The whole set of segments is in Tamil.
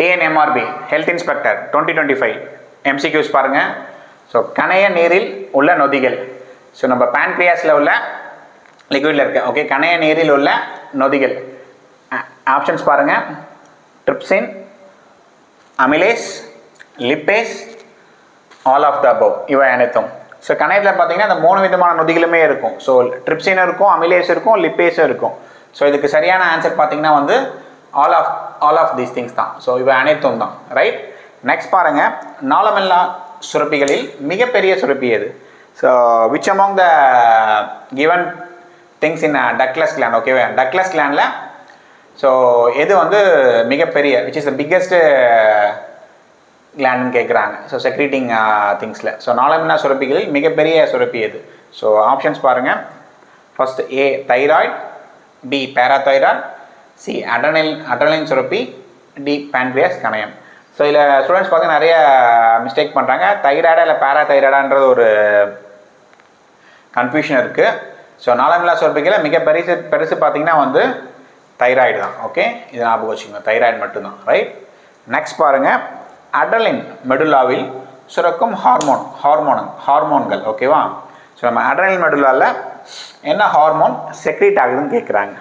TNMRB health inspector twenty twenty five MCQs பாருங்கள் ஸோ கணைய நீரில் உள்ள நொதிகள். ஸோ நம்ம பேன்க்ரியாஸில் உள்ள லிக்விடில் இருக்க. ஓகே கணைய நீரில் உள்ள நொதிகள். ஆப்ஷன்ஸ் பாருங்கள் trypsin amylase lipase all of the above இவை அனைத்தும். ஸோ கணையத்தில் பார்த்தீங்கன்னா அந்த மூணு விதமான நொதிகளுமே இருக்கும். ஸோ ட்ரிப்சின் இருக்கும் அமிலேஸ் இருக்கும் லிப்பேஸும் இருக்கும். ஸோ இதுக்கு சரியான ஆன்சர் பார்த்தீங்கன்னா வந்து all of all of these things தான். ஸோ இவை அனைத்தும் தான் ரைட் நெக்ஸ்ட் பாருங்கள் நாளமெல்லா சுரப்பிகளில் மிகப்பெரிய சுரப்பி எது? So which among the given things in ductless gland ஓகேவா டக்லஸ் glandல ஸோ எது வந்து மிகப்பெரிய விச் இஸ் த பிக்கஸ்ட் கிளாண்ட்னு கேட்குறாங்க ஸோ செக்ரீட்டிங் திங்ஸில் ஸோ நாளமில்லா சுரப்பிகளில் மிகப்பெரிய சுரப்பி எது? ஸோ ஆப்ஷன்ஸ் பாருங்கள் first A thyroid B parathyroid C adrenal adrenal சுரப்பி டி pancreas கணையம். ஸோ இதில் ஸ்டூடெண்ட்ஸ் பார்த்தீங்கன்னா நிறைய மிஸ்டேக் பண்ணுறாங்க தைராய்டா இல்லை பேராதைராய்டான்றது ஒரு கன்ஃபியூஷன் இருக்குது ஸோ நாளமில்லா சுரப்பிகளில் மிக பெருசு பெருசு பார்த்தீங்கன்னா வந்து தைராய்டு தான். ஓகே இது ஞாபகம் வச்சுக்கோங்க. தைராய்டு மட்டும்தான். ரைட் நெக்ஸ்ட் பாருங்கள் அடலின் மெடுலாவில் சுரக்கும் ஹார்மோன் ஹார்மோன் ஹார்மோன்கள் ஓகேவா ஸோ நம்ம அடலின் மெடுலாவில் என்ன ஹார்மோன் செக்ரீட் ஆகுதுன்னு கேட்குறாங்க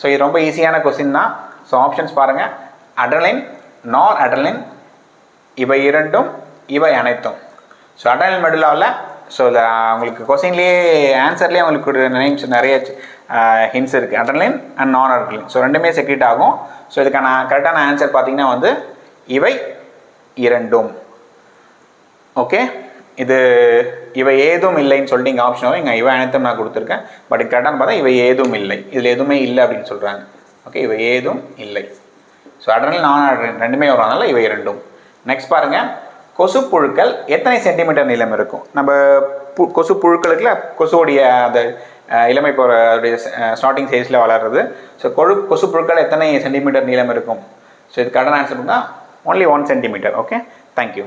ஸோ இது ரொம்ப ஈஸியான கொஸ்டின் தான். ஸோ ஆப்ஷன்ஸ் பாருங்கள் அடலின் நார் அடலின் இவை இரண்டும் இவை அனைத்தும். ஸோ அடலின் மெடுலாவில் ஸோ இதில் உங்களுக்கு கொஸ்டின்லேயே ஆன்சர்லேயே உங்களுக்கு நேம்ஸ் நிறைய ஹின்ஸ் இருக்குது அடலின் அண்ட் நான் அடலின் ஸோ ரெண்டுமே செக்ரீட் ஆகும். ஸோ இதுக்கான கரெக்டான ஆன்சர் பார்த்திங்கன்னா வந்து இவை இரண்டும். ஓகே இது இவை ஏதும் இல்லைன்னு சொல்லிட்டு நீங்கள் ஆப்ஷன் வரும் இங்கே இவை அனைத்தும் நான் கொடுத்துருக்கேன். பட் கரெக்டான பார்த்தா இவை ஏதும் இல்லை. இதில் எதுவுமே இல்லை அப்படின்னு சொல்கிறாங்க ஓகே இவை ஏதும் இல்லை. ஸோ அடனில் நான் ரெண்டுமே வரும். இவை இரண்டும். நெக்ஸ்ட் பாருங்கள் கொசு புழுக்கள் எத்தனை சென்டிமீட்டர் நீளம் இருக்கும்? நம்ம பு கொசு புழுக்களுக்குல கொசுவோடைய அந்த இளமை போகிற அதோடைய ஸ்டார்டிங் சைஸில் வளர்றது. ஸோ கொழு கொசு புழுக்கள் எத்தனை சென்டிமீட்டர் நீளம் இருக்கும்? ஸோ இது கடன் ஆன்சர் பண்ணால் only one centimetre okay thank you